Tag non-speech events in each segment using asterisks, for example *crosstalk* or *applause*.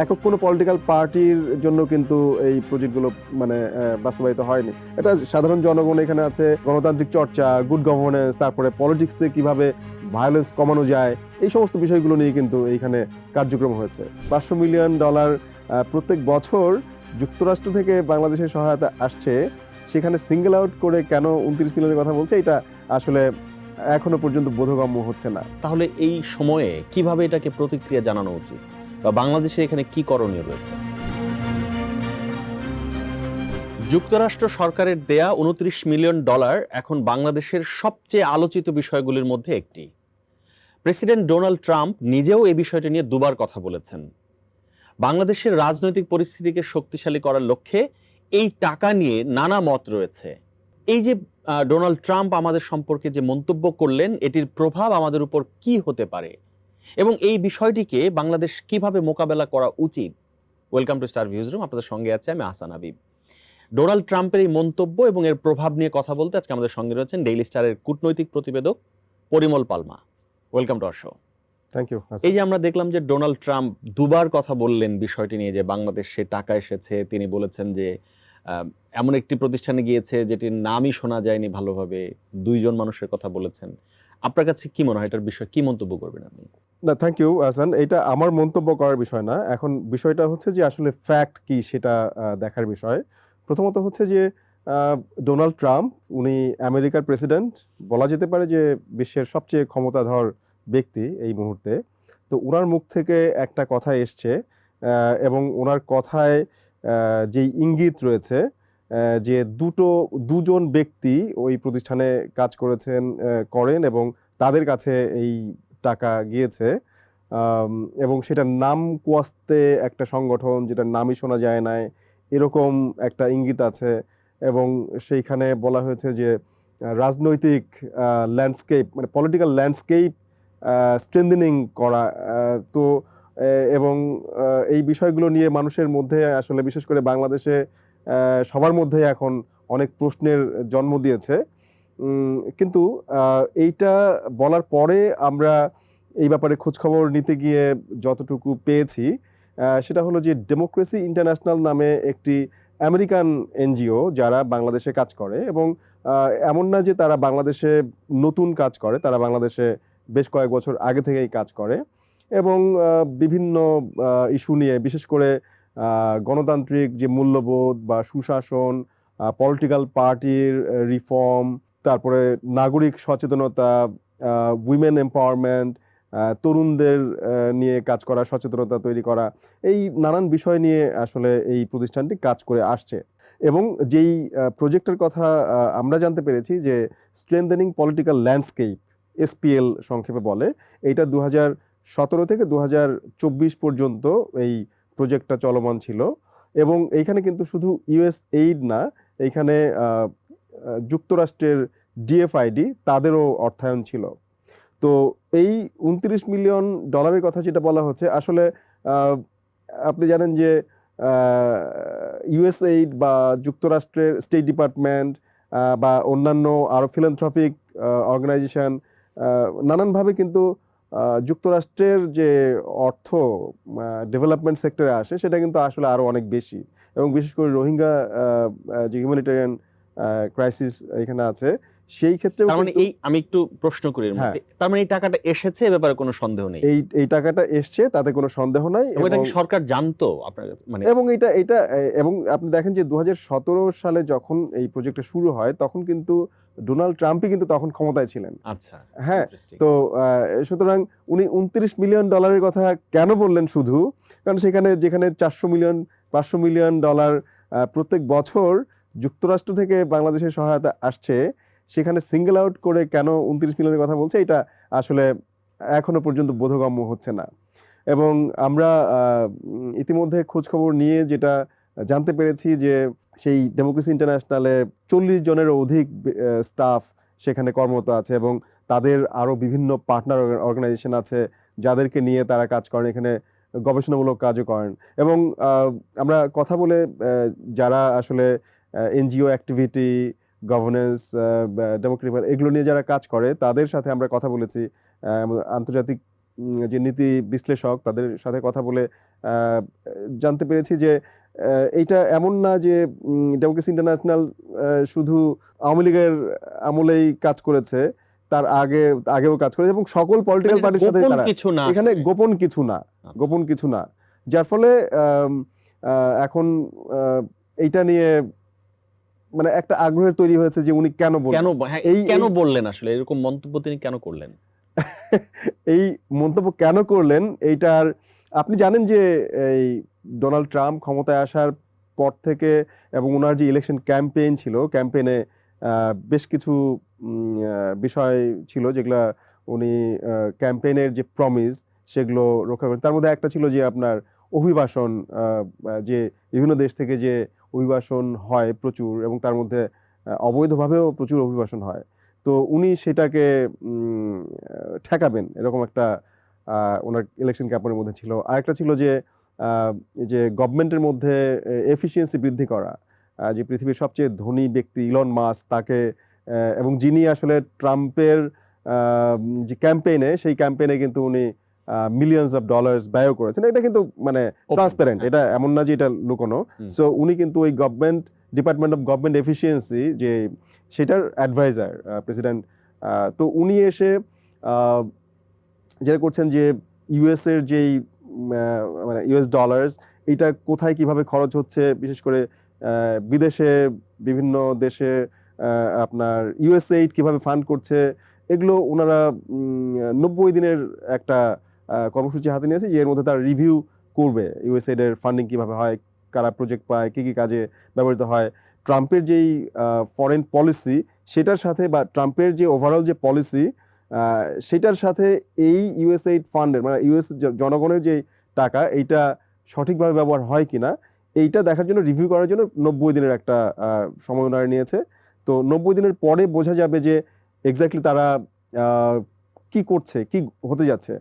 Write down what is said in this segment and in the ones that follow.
একক কোনো পলিটিক্যাল পার্টির জন্য কিন্তু এই প্রজেক্টগুলো মানে বাস্তবায়িত হয়নি। এটা সাধারণ জনগণ এখানে আছে, গণতান্ত্রিক চর্চা গুড গভর্নেন্স তারপরে পলিটিক্সে কীভাবে ভায়োলেন্স কমানো যায়, এই সমস্ত বিষয়গুলো নিয়ে কিন্তু এইখানে কার্যক্রম হয়েছে। পাঁচশো মিলিয়ন ডলার প্রত্যেক বছর যুক্তরাষ্ট্র থেকে বাংলাদেশের সহায়তা আসছে। সেখানে সিঙ্গেল আউট করে কেন উনত্রিশ মিলিয়নের কথা বলছে, এটা আসলে এখনও পর্যন্ত বোধগম্য হচ্ছে না। তাহলে এই সময়ে কীভাবে এটাকে প্রতিক্রিয়া জানানো উচিত? বা বাংলাদেশের এখানে কি করণীয় রয়েছে? যুক্তরাষ্ট্র সরকারের দেয়া উনত্রিশ মিলিয়ন ডলার এখন বাংলাদেশের সবচেয়ে আলোচিত বিষয়গুলির মধ্যে একটি। প্রেসিডেন্ট ডোনাল্ড ট্রাম্প নিজেও এই বিষয়টি নিয়ে দুবার কথা বলেছেন। বাংলাদেশের রাজনৈতিক পরিস্থিতিকে শক্তিশালী করার লক্ষ্যে এই টাকা নিয়ে নানা মত রয়েছে। এই যে ডোনাল্ড ট্রাম্প আমাদের সম্পর্কে যে মন্তব্য করলেন, এটির প্রভাব আমাদের উপর কি হতে পারে? এবং এই বিষয়টিকে বাংলাদেশ কীভাবে মোকাবেলা করা উচিত? Welcome to Star Views room আপনাদের সঙ্গে আছে আমি আসান হাবিব। ডোনাল্ড ট্রাম্পের এই মন্তব্য এবং এর প্রভাব নিয়ে কথা বলতে আজকে আমাদের সঙ্গে রয়েছেন ডেইলি স্টারের কূটনৈতিক প্রতিবেদক Parimal Palma. Welcome to show thank you এই যে আমরা দেখলাম যে ডোনাল্ড ট্রাম্প দুবার কথা বললেন বিষয়টি নিয়ে যে বাংলাদেশে টাকা এসেছে তিনি বলেছেন যে আহ, এমন একটি প্রতিষ্ঠানে গিয়েছে যেটির নামই শোনা যায়নি ভালোভাবে দুইজন মানুষের কথা বলেছেন। আপনার কাছে কি মনে হয় এটার বিষয়ে কি মন্তব্য করবেন আপনি? না থ্যাংক ইউ আসান এটা আমার মন্তব্য করার বিষয় না। এখন বিষয়টা হচ্ছে যে আসলে ফ্যাক্ট কি সেটা দেখার বিষয়। প্রথমত হচ্ছে যে ডোনাল্ড ট্রাম্প উনি আমেরিকার প্রেসিডেন্ট বলা যেতে পারে যে বিশ্বের সবচেয়ে ক্ষমতাধর ব্যক্তি এই মুহূর্তে। তো ওনার মুখ থেকে একটা কথা এসছে এবং ওনার কথায় যেই ইঙ্গিত রয়েছে যে দুটো, দুজন ব্যক্তি ওই প্রতিষ্ঠানে কাজ করেছেন করেন এবং তাদের কাছে এই টাকা গিয়েছে এবং সেটার নাম কুয়াস্তে একটা সংগঠন যেটার নামই শোনা যায় না এরকম একটা ইঙ্গিত আছে, এবং সেইখানে বলা হয়েছে যে রাজনৈতিক ল্যান্ডস্কেপ মানে পলিটিক্যাল ল্যান্ডস্কেপ স্ট্রেন্থেনিং করা তো এবং এই বিষয়গুলো নিয়ে মানুষের মধ্যে আসলে বিশেষ করে বাংলাদেশে সবার মধ্যে এখন অনেক প্রশ্নের জন্ম দিয়েছে কিন্তু এইটা বলার পরে আমরা এই ব্যাপারে খোঁজখবর নিতে গিয়ে যতটুকু পেয়েছি সেটা হলো যে ডেমোক্রেসি ইন্টারন্যাশনাল নামে একটি আমেরিকান এনজিও যারা বাংলাদেশে কাজ করে এবং এমন না যে তারা বাংলাদেশে নতুন কাজ করে, তারা বাংলাদেশে বেশ কয়েক বছর আগে থেকেই কাজ করে এবং বিভিন্ন ইস্যু নিয়ে বিশেষ করে গণতান্ত্রিক যে মূল্যবোধ বা সুশাসন পলিটিক্যাল পার্টির রিফর্ম তারপরে নাগরিক সচেতনতা উইমেন এম্পাওয়ারমেন্ট তরুণদের নিয়ে কাজ করা, সচেতনতা তৈরি করা, এই নানান বিষয় নিয়ে আসলে এই প্রতিষ্ঠানটি কাজ করে আসছে। এবং যেই প্রজেক্টের কথা আমরা জানতে পেরেছি যে স্ট্রেংথেনিং পলিটিক্যাল ল্যান্ডস্কেপ এসপিএল সংক্ষেপে বলে, এইটা দু সতেরো থেকে দু পর্যন্ত এই প্রজেক্টটা চলমান ছিল। এবং এইখানে কিন্তু শুধু ইউএস এইড না, এইখানে যুক্তরাষ্ট্রের ডিএফআইডি তাদেরও অর্থায়ন ছিল। তো এই উনত্রিশ মিলিয়ন ডলারের কথা যেটা বলা হচ্ছে, আসলে আপনি জানেন যে ইউএসএইড বা যুক্তরাষ্ট্রের স্টেট ডিপার্টমেন্ট বা অন্যান্য আরও ফিলান্থ্রফিক অর্গানাইজেশন নানানভাবে কিন্তু যুক্তরাষ্ট্রের যে অর্থ ডেভেলপমেন্ট সেক্টরে আসে, সেটা কিন্তু আসলে আরও অনেক বেশি। এবং বিশেষ করে রোহিঙ্গা যে হিউম্যানিটেরিয়ান ক্রাইসিস এখানে আছে। সেই ক্ষেত্রে মানে এই আমি একটু প্রশ্ন করি তার মানে এই টাকাটা এসেছে এ ব্যাপারে কোনো সন্দেহ নেই? এই এই টাকাটা এসছে তাতে কোনো সন্দেহ নাই এবং এটা কি সরকার জানতো আপনার মানে এবং এটা এটা এবং আপনি দেখেন যে দু সালে যখন এই প্রজেক্টটা শুরু হয় তখন কিন্তু ডোনাল্ড ট্রাম্পই কিন্তু তখন ক্ষমতায় ছিলেন। আচ্ছা হ্যাঁ তো আহ, সুতরাং উনি উনত্রিশ মিলিয়ন ডলারের কথা কেন বললেন শুধু? কারণ সেখানে যেখানে চারশো মিলিয়ন পাঁচশো মিলিয়ন ডলার প্রত্যেক বছর যুক্তরাষ্ট্র থেকে বাংলাদেশের সহায়তা আসছে, সেখানে সিঙ্গেল আউট করে কেন উনত্রিশ মিলিয়নের কথা বলছে, এটা আসলে এখনও পর্যন্ত বোধগম্য হচ্ছে না। এবং আমরা ইতিমধ্যে খোঁজখবর নিয়ে যেটা জানতে পেরেছি যে সেই ডেমোক্রেসি ইন্টারন্যাশনালে চল্লিশ জনেরও অধিক স্টাফ সেখানে কর্মরত আছে এবং তাদের আরও বিভিন্ন পার্টনার অর্গানাইজেশন আছে যাদেরকে নিয়ে তারা কাজ করেন, এখানে গবেষণামূলক কাজও করেন। এবং আমরা কথা বলে যারা আসলে এনজিও অ্যাক্টিভিটি গভর্নেন্স ডেমোক্রেটিক এগুলো নিয়ে যারা কাজ করে তাদের সাথে আমরা কথা বলেছি। আন্তর্জাতিক যে নীতি বিশ্লেষক তাদের সাথে কথা বলে জানতে পেরেছি যে এইটা এমন না যে ডেমোক্রেসি ইন্টারন্যাশনাল শুধু আওয়ামী লীগের আমলেই কাজ করেছে তার আগে আগেও কাজ করেছে এবং সকল পলিটিক্যাল পার্টির সাথে তারা এখানে গোপন কিছু না আচ্ছা। গোপন কিছু না। যার ফলে এখন এইটা নিয়ে মানে একটা আগ্রহের তৈরি হয়েছে যে উনি কেন বললেন? কেন হ্যাঁ, এই- কেন বললেন আসলে? এরকম মন্তব্য তিনি কেন করলেন? *laughs* এই মন্তব্য কেন করলেন? এইটার আপনি জানেন যে এই ডোনাল্ড ট্রাম্প ক্ষমতায় আসার পর থেকে এবং ওনার যে ইলেকশন ক্যাম্পেইন ছিল ক্যাম্পেইনে বেশ কিছু বিষয় ছিল যেগুলা উনি ক্যাম্পেইনের যে প্রমিস সেগুলো রক্ষা করেন। তার মধ্যে একটা ছিল যে আপনার অভিবাসন আহ, যে বিভিন্ন দেশ থেকে যে অভিবাসন হয় প্রচুর এবং তার মধ্যে অবৈধভাবেও প্রচুর অভিবাসন হয়। তো উনি সেটাকে ঠেকাবেন এরকম একটা ওনার ইলেকশন ক্যাম্পের মধ্যে ছিল। আরেকটা ছিল যে যে গভর্নমেন্টের মধ্যে এফিসিয়েন্সি বৃদ্ধি করা। যে পৃথিবীর সবচেয়ে ধনী ব্যক্তি ইলন মাস্ক তাকে এবং যিনি আসলে ট্রাম্পের যে ক্যাম্পেইনে সেই ক্যাম্পেইনে কিন্তু উনি মিলিয়নস অফ ডলার্স ব্যয় করেছেন। এটা কিন্তু মানে ট্রান্সপারেন্ট হ্যাঁ। এটা এমন না যে এটা লুকোনো। সো উনি কিন্তু ওই government department of government efficiency যে সেটার অ্যাডভাইজার প্রেসিডেন্ট তো উনি এসে যেটা করছেন যে ইউএস এর যেই মানে ইউএস ডলার্স এটা কোথায় কীভাবে খরচ হচ্ছে বিশেষ করে বিদেশে বিভিন্ন দেশে আপনার ইউএসএইড কীভাবে ফান্ড করছে এগুলো ওনারা নব্বই দিনের একটা কর্মসূচি হাতে নিয়েছে যে এর মধ্যে তার রিভিউ করবে ইউএসএইড এর ফান্ডিং কীভাবে হয়, কারা প্রজেক্ট পায়, কী কী কাজে ব্যবহৃত হয়। ট্রাম্পের যেই ফরেন পলিসি সেটার সাথে বা ট্রাম্পের যে ওভারঅল যে পলিসি সেটার সাথে এই ইউএসএইড ফান্ডের মানে ইউএস জনগণের যে টাকা, এইটা সঠিকভাবে ব্যবহার হয় কি না এইটা দেখার জন্য রিভিউ করার জন্য নব্বই দিনের একটা সময় ওনারা নিয়েছে। তো নব্বই দিনের পরে বোঝা যাবে যে এক্স্যাক্টলি তারা কি করছে, কি হতে যাচ্ছে।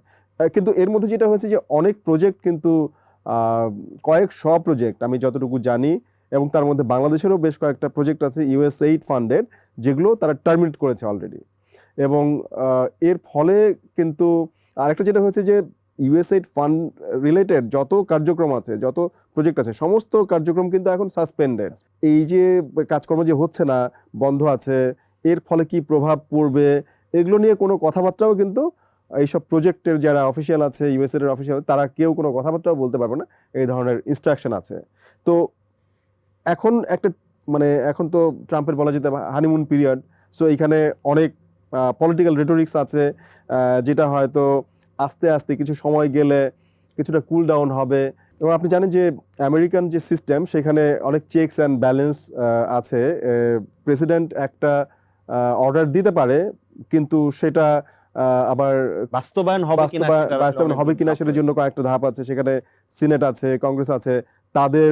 কিন্তু এর মধ্যে যেটা হয়েছে যে অনেক প্রজেক্ট কিন্তু কয়েক শ প্রজেক্ট আমি যতটুকু জানি, এবং তার মধ্যে বাংলাদেশেরও বেশ কয়েকটা প্রজেক্ট আছে ইউএস এইড ফান্ডেড যেগুলো তারা টার্মিনেট করেছে অলরেডি এবং এর ফলে কিন্তু আরেকটা যেটা হয়েছে যে ইউএসএইড ফান্ড রিলেটেড যত কার্যক্রম আছে, যত প্রজেক্ট আছে, সমস্ত কার্যক্রম কিন্তু এখন সাসপেন্ডেড এই যে কাজকর্ম যে হচ্ছে না, বন্ধ আছে, এর ফলে কি প্রভাব পড়বে, এগুলো নিয়ে কোনো কথাবার্তাও কিন্তু এইসব প্রজেক্টের যারা অফিসিয়াল আছে ইউএসএর অফিসিয়াল তারা কেউ কোনো কথাবার্তাও বলতে পারবে না। এই ধরনের ইনস্ট্রাকশন আছে। তো এখন একটা মানে এখন তো ট্রাম্পের বলা যেতে হানিমুন পিরিয়ড সো এইখানে অনেক পলিটিক্যাল রেটোরিক্স আছে যেটা হয়তো আস্তে আস্তে কিছু সময় গেলে কিছুটা কুল ডাউন হবে। এবং আপনি জানেন যে আমেরিকান যে সিস্টেম সেখানে অনেক চেকস অ্যান্ড ব্যালেন্স আছে। প্রেসিডেন্ট একটা অর্ডার দিতে পারে, কিন্তু সেটা আবার বাস্তবায়ন হবে বাস্তবায়ন হবে কিনা সেটার জন্য কয়েকটা ধাপ আছে। সেখানে সিনেট আছে কংগ্রেস আছে তাদের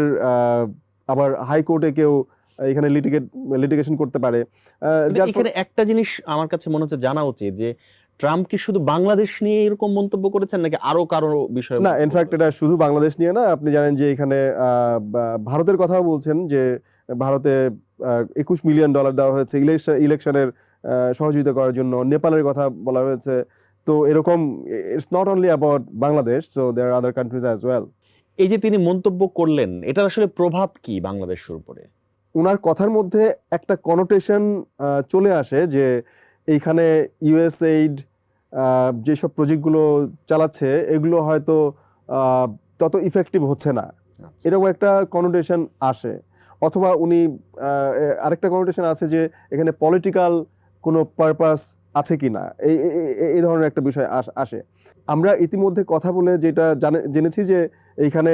আবার হাইকোর্টে কেউ এখানে লিটিগেট লিটিগেশন করতে পারে। এখানে একটা জিনিস আমার কাছে মনে হচ্ছে জানা উচিত যে ট্রাম্প কি শুধু বাংলাদেশ নিয়ে এরকম মন্তব্য করেছেন নাকি আরও কারও বিষয়ে না ইনফ্যাক্ট এটা শুধু বাংলাদেশ নিয়ে না আপনি জানেন যে এখানে আহ, ভারতের কথাও বলছেন যে ভারতে একুশ মিলিয়ন ডলার দেওয়া হয়েছে ইলেকশন ইলেকশনের সহযোগিতা করার জন্য। নেপালের কথা বলা হয়েছে। তো এরকম it's not only about Bangladesh so there other countries as well এই যে তিনি মন্তব্য করলেন এটার আসলে প্রভাব কি বাংলাদেশের উপরে? ওনার কথার মধ্যে একটা কনোটেশন চলে আসে যে এইখানে ইউএসএইড যেসব প্রজেক্টগুলো চালাচ্ছে এগুলো হয়তো তত ইফেক্টিভ হচ্ছে না। এরকম একটা কনোটেশন আসে। অথবা উনি আরেকটা কনোটেশন আছে যে এখানে পলিটিক্যাল কোনো পারপাস আছে কি না? এই, এই- ধরনের একটা বিষয় আস- আসে। আমরা ইতিমধ্যে কথা বলে যেটা জানে, জেনেছি যে এইখানে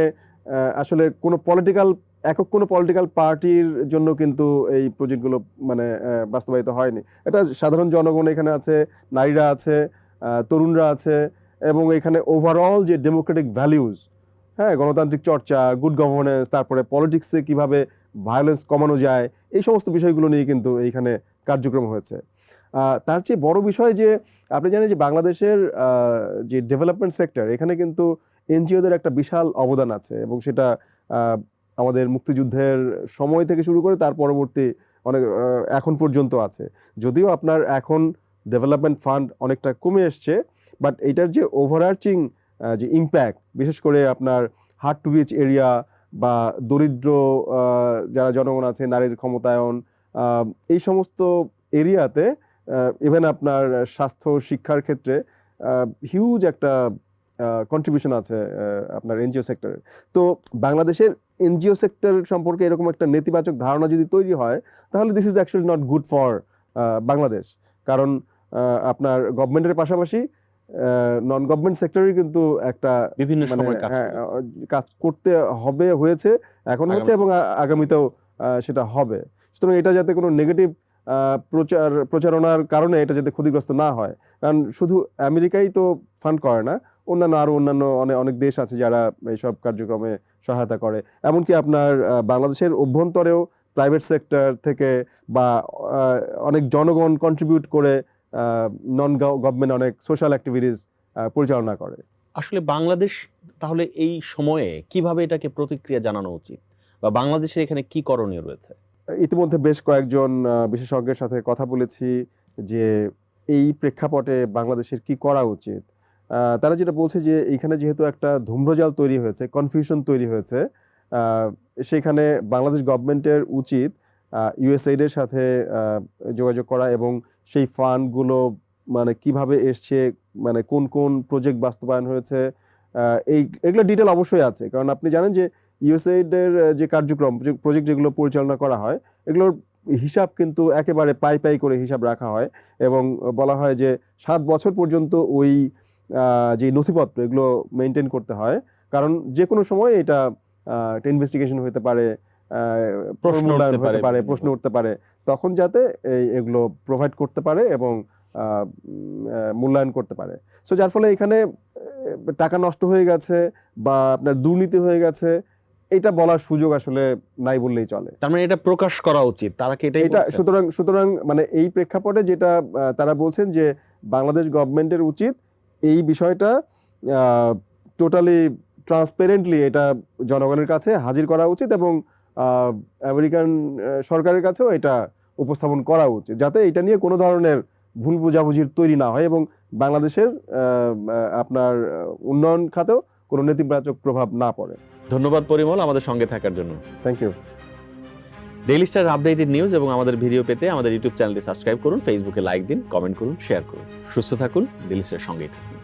আসলে কোনো পলিটিক্যাল একক কোনো পলিটিক্যাল পার্টির জন্য কিন্তু এই প্রজেক্টগুলো মানে বাস্তবায়িত হয়নি। এটা সাধারণ জনগণ এখানে আছে, নারীরা আছে তরুণরা আছে, এবং এখানে ওভারঅল যে ডেমোক্রেটিক ভ্যালিউজ হ্যাঁ গণতান্ত্রিক চর্চা গুড গভর্নেন্স তারপরে পলিটিক্সে কীভাবে ভায়োলেন্স কমানো যায়, এই সমস্ত বিষয়গুলো নিয়ে কিন্তু এইখানে কার্যক্রম হয়েছে। তার চেয়ে বড় বিষয় যে, আপনি জানেন যে বাংলাদেশের যে ডেভেলপমেন্ট সেক্টর এখানে কিন্তু এনজিওদের একটা বিশাল অবদান আছে এবং সেটা আমাদের মুক্তিযুদ্ধের সময় থেকে শুরু করে তার পরবর্তী অনেক এখন পর্যন্ত আছে। যদিও আপনার এখন ডেভেলপমেন্ট ফান্ড অনেকটা কমে এসছে বাট এটার যে ওভারআর্চিং যে ইম্প্যাক্ট বিশেষ করে আপনার হার্ড টু রিচ এরিয়া বা দরিদ্র যারা জনগণ আছে, নারীর ক্ষমতায়ন এই সমস্ত এরিয়াতে ইভেন আপনার স্বাস্থ্য শিক্ষার ক্ষেত্রে হিউজ একটা কন্ট্রিবিউশন আছে আপনার এনজিও সেক্টরের তো বাংলাদেশের এনজিও সেক্টর সম্পর্কে এরকম একটা নেতিবাচক ধারণা যদি তৈরি হয় তাহলে this is actually not good for Bangladesh. কারণ আপনার গভর্নমেন্টের পাশাপাশি নন গভর্নমেন্ট সেক্টরের কিন্তু একটা বিভিন্ন মানে সময় কাজ হ্যাঁ, কাজ করতে হবে হয়েছে এখন হচ্ছে এবং আগামীতেও সেটা হবে। সুতরাং এটা যাতে কোনো নেগেটিভ প্রচার, প্রচারণার কারণে এটা যাতে ক্ষতিগ্রস্ত না হয়। কারণ শুধু আমেরিকাই তো ফান্ড করে না, অন্যান্য আরও অন্যান্য অনেক অনেক দেশ আছে যারা এইসব কার্যক্রমে সহায়তা করে। এমনকি আপনার বাংলাদেশের অভ্যন্তরেও প্রাইভেট সেক্টর থেকে বা অনেক জনগণ কন্ট্রিবিউট করে নন গভর্নমেন্ট অনেক সোশ্যাল অ্যাক্টিভিটিস পরিচালনা করে। আসলে বাংলাদেশ তাহলে এই সময়ে কীভাবে এটাকে প্রতিক্রিয়া জানানো উচিত? বা বাংলাদেশের এখানে কি করণীয় রয়েছে? ইতিমধ্যে বেশ কয়েকজন বিশেষজ্ঞের সাথে কথা বলেছি যে এই প্রেক্ষাপটে বাংলাদেশের কি করা উচিত। তারা যেটা বলছে যে এইখানে যেহেতু একটা ধূম্রজাল তৈরি হয়েছে কনফিউশন তৈরি হয়েছে সেখানে বাংলাদেশ গভর্নমেন্টের উচিত ইউএসএইডের সাথে যোগাযোগ করা এবং সেই ফান্ডগুলো মানে কীভাবে এসছে মানে কোন কোন প্রজেক্ট বাস্তবায়ন হয়েছে এই, এগুলো ডিটেল অবশ্যই আছে। কারণ আপনি জানেন যে ইউএসএইড এর আহ, যে কার্যক্রম প্রজেক্ট যেগুলো পরিচালনা করা হয় এগুলোর হিসাব কিন্তু একেবারে পাই পাই করে হিসাব রাখা হয় এবং বলা হয় যে সাত বছর পর্যন্ত ওই যে নথিপত্র এগুলো মেনটেন করতে হয়। কারণ যে কোনো সময় এটা একটা ইনভেস্টিগেশন হতে পারে প্রশ্ন উঠতে পারে হতে পারে প্রশ্ন উঠতে পারে তখন যাতে এই এগুলো প্রোভাইড করতে পারে এবং মূল্যায়ন করতে পারে। সো যার ফলে এখানে টাকা নষ্ট হয়ে গেছে বা আপনার দুর্নীতি হয়ে গেছে এটা বলার সুযোগ আসলে নাই বললেই চলে। তার মানে এটা প্রকাশ করা উচিত তারা কি এটাই এটা সুতরাং সুতরাং মানে এই প্রেক্ষাপটে যেটা তারা বলছেন যে বাংলাদেশ গভর্নমেন্টের উচিত এই বিষয়টা টোটালি ট্রান্সপারেন্টলি এটা জনগণের কাছে হাজির করা উচিত এবং আমেরিকান সরকারের কাছেও এটা উপস্থাপন করা উচিত। যাতে এটা নিয়ে কোনো ধরনের ভুল বোঝাবুঝির তৈরি না হয় এবং বাংলাদেশের আপনার উন্নয়ন খাতেও কোনো নেতিবাচক প্রভাব না পড়ে। ধন্যবাদ পরিমল আমাদের সঙ্গে থাকার জন্য। Thank you Daily Star updated news এবং আমাদের ভিডিও পেতে আমাদের ইউটিউব চ্যানেলটি সাবস্ক্রাইব করুন ফেসবুকে লাইক দিন কমেন্ট করুন শেয়ার করুন। সুস্থ থাকুন ডেইলি স্টার সঙ্গেই থাকুন।